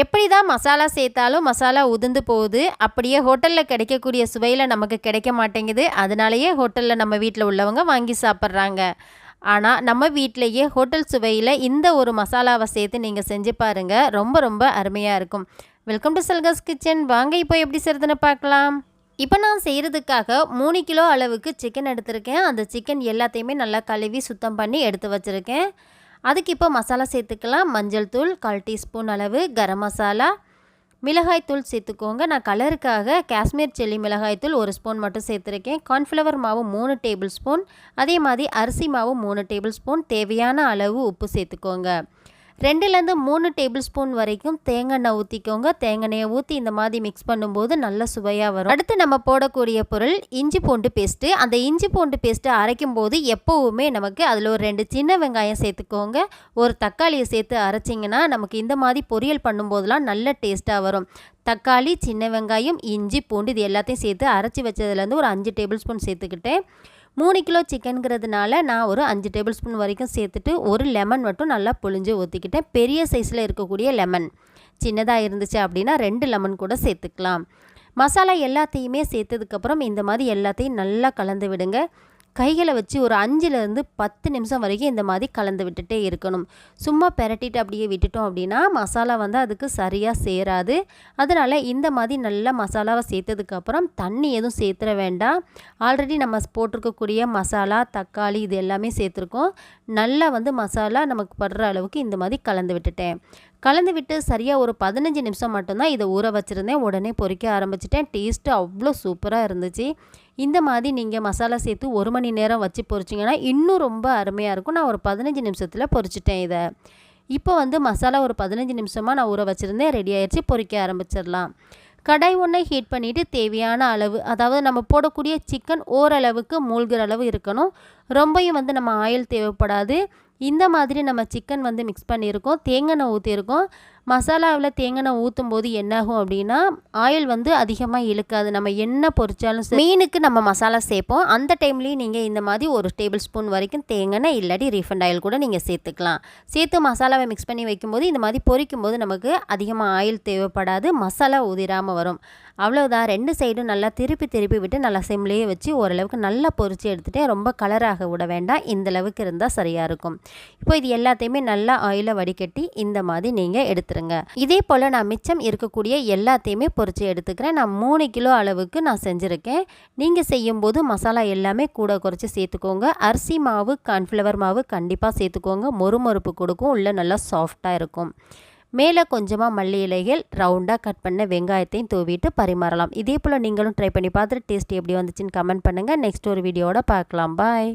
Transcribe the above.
எப்படி தான் மசாலா சேர்த்தாலும் மசாலா உதிர்ந்து போகுது அப்படியே ஹோட்டலில் கிடைக்கக்கூடிய சுவையில் நமக்கு கிடைக்க மாட்டேங்குது. அதனாலேயே ஹோட்டலில் நம்ம வீட்டில் உள்ளவங்க வாங்கி சாப்பிட்றாங்க. ஆனால் நம்ம வீட்டிலையே ஹோட்டல் சுவையில் இந்த ஒரு மசாலாவை சேர்த்து நீங்கள் செஞ்சு பாருங்கள் ரொம்ப ரொம்ப அருமையாக இருக்கும். வெல்கம் டு செல்கஸ் கிச்சன் வாங்க இப்போ எப்படி செய்கிறதுன்னு பார்க்கலாம். இப்போ நான் செய்கிறதுக்காக மூணு கிலோ அளவுக்கு சிக்கன் எடுத்திருக்கேன். அந்த சிக்கன் எல்லாத்தையுமே நல்லா கழுவி சுத்தம் பண்ணி எடுத்து வச்சுருக்கேன். அதுக்கு இப்போ மசாலா சேர்த்துக்கலாம். மஞ்சள் தூள் கால் டீஸ்பூன் அளவு கரம் மசாலா. மிளகாய் தூள் சேர்த்துக்கோங்க. நான் கலருக்காக காஷ்மீர் சில்லி மிளகாய் தூள் ஒரு ஸ்பூன் மட்டும் சேர்த்துருக்கேன். கார்ன்ஃப்ளவர் மாவு மூணு டேபிள் ஸ்பூன். அதே மாதிரி அரிசி மாவு மூணு டேபிள் ஸ்பூன். தேவையான அளவு உப்பு சேர்த்துக்கோங்க. ரெண்டுலேருந்து மூணு டேபிள் ஸ்பூன் வரைக்கும் தேங்காய் எண்ணெய் ஊற்றிக்கோங்க தேங்காய் ஊற்றி இந்த மாதிரி மிக்ஸ் பண்ணும்போது நல்ல சுவையாக வரும். அடுத்து நம்ம போடக்கூடிய பொருள் இஞ்சி பூண்டு பேஸ்ட்டு அந்த இஞ்சி பூண்டு பேஸ்ட்டு அரைக்கும் போது எப்போவுமே நமக்கு அதில் ஒரு ரெண்டு சின்ன வெங்காயம் சேர்த்துக்கோங்க. ஒரு தக்காளியை சேர்த்து அரைச்சிங்கன்னா நமக்கு இந்த மாதிரி பொரியல் பண்ணும்போதெல்லாம் நல்ல டேஸ்ட்டாக வரும். தக்காளி சின்ன வெங்காயம் இஞ்சி பூண்டு இது எல்லாத்தையும் சேர்த்து அரைச்சி வச்சதுலேருந்து ஒரு அஞ்சு டேபிள் ஸ்பூன் சேர்த்துக்கிட்டேன். மூணு கிலோ சிக்கனுங்கிறதுனால நான் ஒரு அஞ்சு டேபிள் ஸ்பூன் வரைக்கும் சேர்த்துட்டு ஒரு லெமன் மட்டும் நல்லா புழிஞ்சு ஊற்றிக்கிட்டேன் பெரிய சைஸில் இருக்கக்கூடிய லெமன். சின்னதாக இருந்துச்சு அப்படின்னா ரெண்டு லெமன் கூட சேர்த்துக்கலாம். மசாலா எல்லாத்தையுமே சேர்த்ததுக்கப்புறம் இந்த மாதிரி எல்லாத்தையும் நல்லா கலந்து விடுங்க. கைகளை வச்சு ஒரு அஞ்சுலேருந்து பத்து நிமிஷம் வரைக்கும் இந்த மாதிரி கலந்து விட்டுட்டே இருக்கணும். சும்மா பெரட்டிட்டு அப்படியே விட்டுட்டோம் அப்படின்னா மசாலா வந்து அதுக்கு சரியாக சேராது. அதனால் இந்த மாதிரி நல்லா மசாலாவை சேர்த்ததுக்கப்புறம் தண்ணி எதுவும் சேர்த்துட வேண்டாம். ஆல்ரெடி நம்ம போட்டிருக்கக்கூடிய மசாலா தக்காளி இது எல்லாமே சேர்த்துருக்கோம். நல்லா வந்து மசாலா நமக்கு படுற அளவுக்கு இந்த மாதிரி கலந்து விட்டுட்டேன். கலந்து விட்டு சரியாக ஒரு பதினஞ்சு நிமிஷம் மட்டும்தான் இதை ஊற வச்சுருந்தேன். உடனே பொறிக்க ஆரம்பிச்சிட்டேன். டேஸ்ட்டு அவ்வளோ சூப்பராக இருந்துச்சு. இந்த மாதிரி நீங்கள் மசாலா சேர்த்து ஒரு மணி நேரம் வச்சு பொறிச்சிங்கன்னா இன்னும் ரொம்ப அருமையாக இருக்கும். நான் ஒரு பதினஞ்சு நிமிஷத்தில் பொறிச்சிட்டேன் இதை. இப்போ வந்து மசாலா ஒரு பதினஞ்சு நிமிஷமாக நான் ஊற வச்சுருந்தேன். ரெடி ஆயிடுச்சு பொறிக்க ஆரம்பிச்சிடலாம். கடாய் ஒன்றை ஹீட் பண்ணிவிட்டு தேவையான அளவு அதாவது நம்ம போடக்கூடிய சிக்கன் ஓரளவுக்கு மூழ்கிற அளவு இருக்கணும். ரொம்பையும் வந்து நம்ம ஆயில் தேவைப்படாது. இந்த மாதிரி நம்ம சிக்கன் வந்து மிக்ஸ் பண்ணியிருக்கோம். தேங்காய் ஊற்றிருக்கோம் மசாலாவில் தேங்காய் ஊற்றும் போது என்னாகும் அப்படின்னா ஆயில் வந்து அதிகமாக இழுக்காது. நம்ம என்ன பொரிச்சாலும் மீனுக்கு நம்ம மசாலா சேர்ப்போம். அந்த டைம்லேயும் நீங்கள் இந்த மாதிரி ஒரு டேபிள் ஸ்பூன் வரைக்கும் தேங்காய் இல்லாட்டி ரீஃபண்ட் ஆயில் கூட நீங்கள் சேர்த்துக்கலாம். சேர்த்து மசாலாவை மிக்ஸ் பண்ணி வைக்கும்போது இந்த மாதிரி பொரிக்கும் போது நமக்கு அதிகமாக ஆயில் தேவைப்படாது. மசாலா ஊதிராமல் வரும். அவ்வளோதான் ரெண்டு சைடும் நல்லா திருப்பி திருப்பி விட்டு நல்லா சிம்லேயே வச்சு ஓரளவுக்கு நல்லா பொறிச்சு எடுத்துகிட்டே ரொம்ப கலராக விட வேண்டாம். இந்தளவுக்கு இருந்தால் சரியாக இருக்கும். இப்போ இது எல்லாத்தையுமே நல்லா ஆயிலை வடிகட்டி இந்த மாதிரி நீங்கள் எடுத்து எடுத்துருங்க. இதே போல் நான் மிச்சம் இருக்கக்கூடிய எல்லாத்தையுமே பொரித்து எடுத்துக்கிறேன். நான் மூணு கிலோ அளவுக்கு நான் செஞ்சுருக்கேன். நீங்கள் செய்யும்போது மசாலா எல்லாமே கூட குறைச்சி சேர்த்துக்கோங்க. அரிசி மாவு கார்ன்ஃப்ளவர் மாவு கண்டிப்பாக சேர்த்துக்கோங்க. மொறுமொறுப்பு கொடுக்கும். உள்ளே நல்லா சாஃப்டாக இருக்கும். மேலே கொஞ்சமாக மல்லி இலைகள் ரவுண்டாக கட் பண்ண வெங்காயத்தையும் தூவிட்டு பரிமாறலாம். இதே போல் நீங்களும் ட்ரை பண்ணி பார்த்துட்டு டேஸ்ட் எப்படி வந்துச்சுன்னு கமெண்ட் பண்ணுங்கள் நெக்ஸ்ட் ஒரு வீடியோட பார்க்கலாம். பாய்